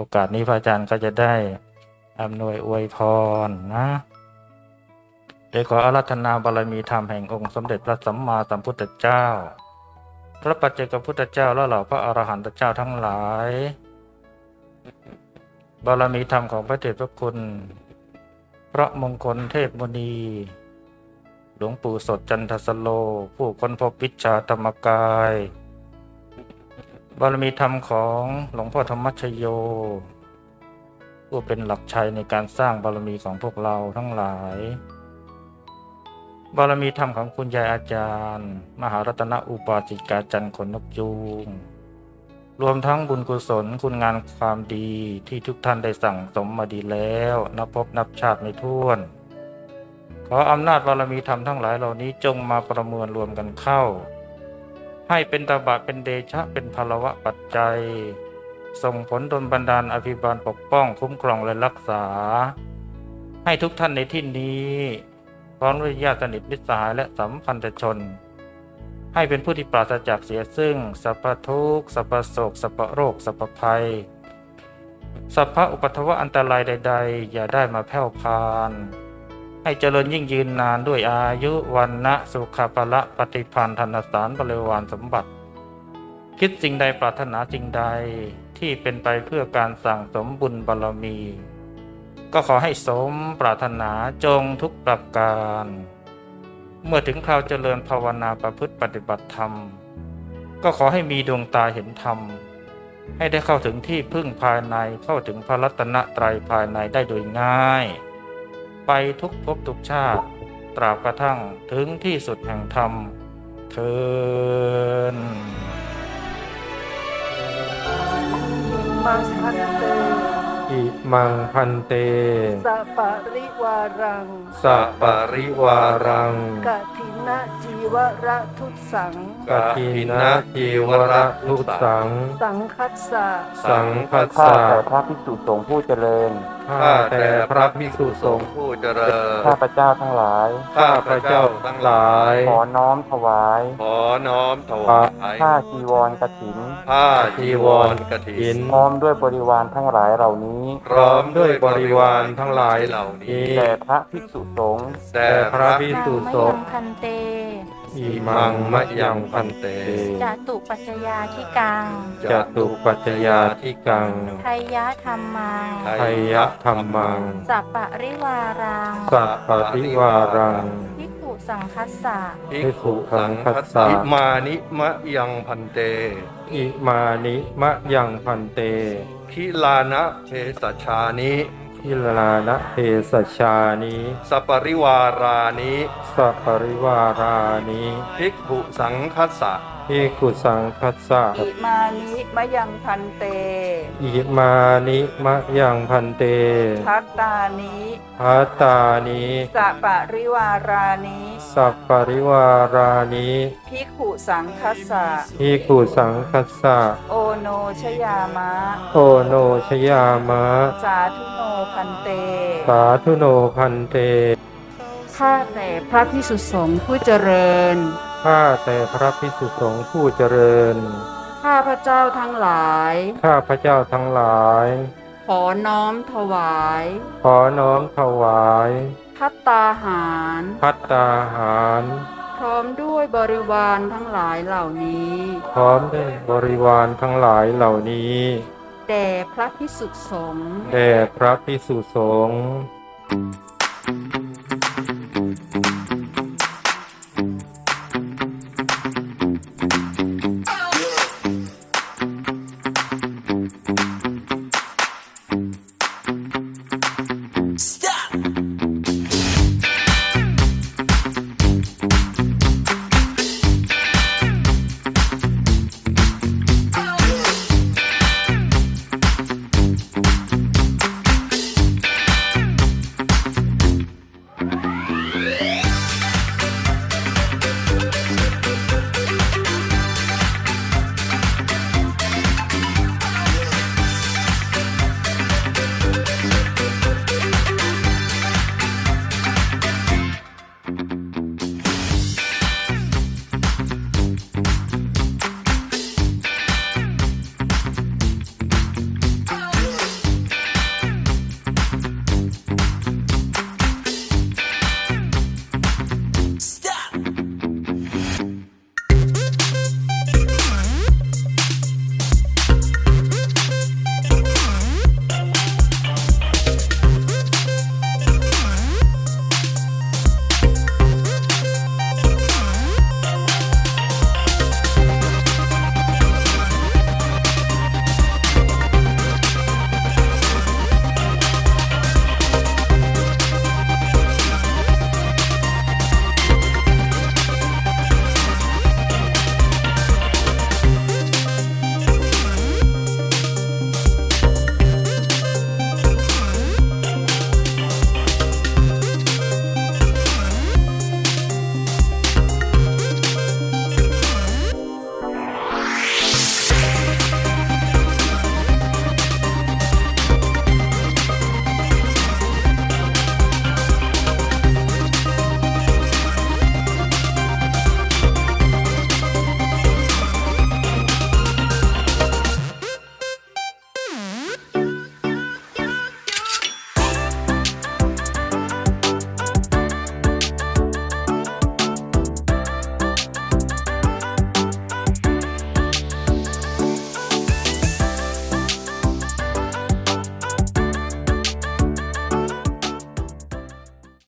โอกาสนี้พระอาจารย์ก็จะได้อำนวยอวยพรนะเดี๋ยวขออารัธนาบารมีธรรมแห่งองค์สมเด็จพระสัมมาสัมพุทธเจ้า พระปัจเจกพุทธเจ้าและเหล่าพระอรหันตเจ้าทั้งหลาย บารมีธรรมของพระเดพระคุณ พระมงคลเทพมุนีหลวงปู่สดจันทสโล ผู้ค้นพบวิชาธรรมกาย บารมีธรรมของหลวงพ่อธรรมชโยผู้เป็นหลักชัยในการสร้างบารมีของพวกเราทั้งหลาย บารมีธรรมของคุณยายอาจารย์ มหารัตนอุปาสิกาจันทร์ขนนกยูง รวมทั้งบุญกุศลคุณงานความดีที่ทุกท่านได้สั่งสมมาดีแล้ว นับพบนับชาติไม่ถ้วน ขออำนาจบารมีธรรมทั้งหลายเหล่านี้จงมาประมวลรวมกันเข้า ให้เป็นตบะเป็นเดชะเป็นพลวะปัจจัย ส่งผลดลบันดาลอภิบาลปกป้องคุ้มครองและรักษา ให้ทุกท่านในที่นี้พร้อมด้วยญาติสนิทมิตรสหายและสัมพันธชน ให้เป็นผู้ที่ปราศจากเสียซึ่งสัพพทุกข์สัพพโศกสัพพโรคสัพพภัยสัพพะอุปัทวะอันตรายใด ๆ อย่าได้มาแผ่วพาน ให้เจริญยิ่งยืนนานด้วยอายุวันนะสุขภละปฏิพันธ์ธนสารบริวารสมบัติ คิดสิ่งใดปรารถนาสิ่งใดที่เป็นไปเพื่อการสั่งสมบุญบารมี ก็ขอให้สมปรารถนาจงทุกประการ เมื่อถึงคราวเจริญภาวนาประพฤติปฏิบัติธรรม ก็ขอให้มีดวงตาเห็นธรรม ให้ได้เข้าถึงที่พึ่งภายในเข้าถึงพระรัตนตรัยภายในได้โดยง่าย ไปทุกภพทุกชาติ ตราบกระทั่งถึงที่สุดแห่งธรรมเทินมังพันเต อิมังพันเตสะปะริวารัง สัปะริวารังกะทินะจีวระทุตสัง กทินะทีวระทุสัง สังคัสสะสังคัสข้าสะแต่พระภิกษุสงฆ์ผู้เจริญ ข้าแต่พระภิกษุสงฆ์ผู้เจริญ ข้าพระเจ้าทั้งหลาย ข้าพระเจ้าทั้งหลาย ขอน้อมถวาย ขอน้อมถวาย ผ้าจีวรกฐิน ผ้าจีวรกฐิหินนพร้อมด้วยบริวารทั้งหลายเหล่านี้พร้อมด้วยบริวารทั้งหลายเหล่านี้ แด่พระภิกษุสงฆ์แต่พระภิกษุภิกษุสงฆ์พันเตอิมังมะยังพันเตจตุปัจจยาที่กังจตุปัจจยาทิกังไทยะธรรมังไทยะธรรมัง สัปปะริวารังสัพปริวารังพิกขุ สังคัสสะภิกขุสังคัสสะอิมานิมะยังพันเต อิมานิมะยังพันเตคิลานะเทสชานิทิลานะเทสชานิสัปริวารานิสัปริวารานิภิกขุสังคัสสะ ภิกขุสังคัสสะอิมานิมะยังพันเต อิมานิมะยังพันเตพัตตานิพัตตานิสะปะริวารานิสัพปริวารานิภิกขุสังคัสสะภิกขุสังคัสสะโอโนชยามะ โอโนชยามะ สาธุโนพันเต สาธุโนพันเตข้าแต่พระพิสุสงฆ์ผู้เจริญ ข้าแต่พระภิกษุสงฆ์ผู้เจริญ ข้าพระเจ้าทั้งหลาย ข้าพระเจ้าทั้งหลาย ขอน้อมถวาย ขอน้อมถวาย พัตตาหาร พัตตาหาร พร้อมด้วยบริวารทั้งหลายเหล่านี้ พร้อมด้วยบริวารทั้งหลายเหล่านี้แด่พระพิสุสงฆ์แด่พระภิกษุสงฆ์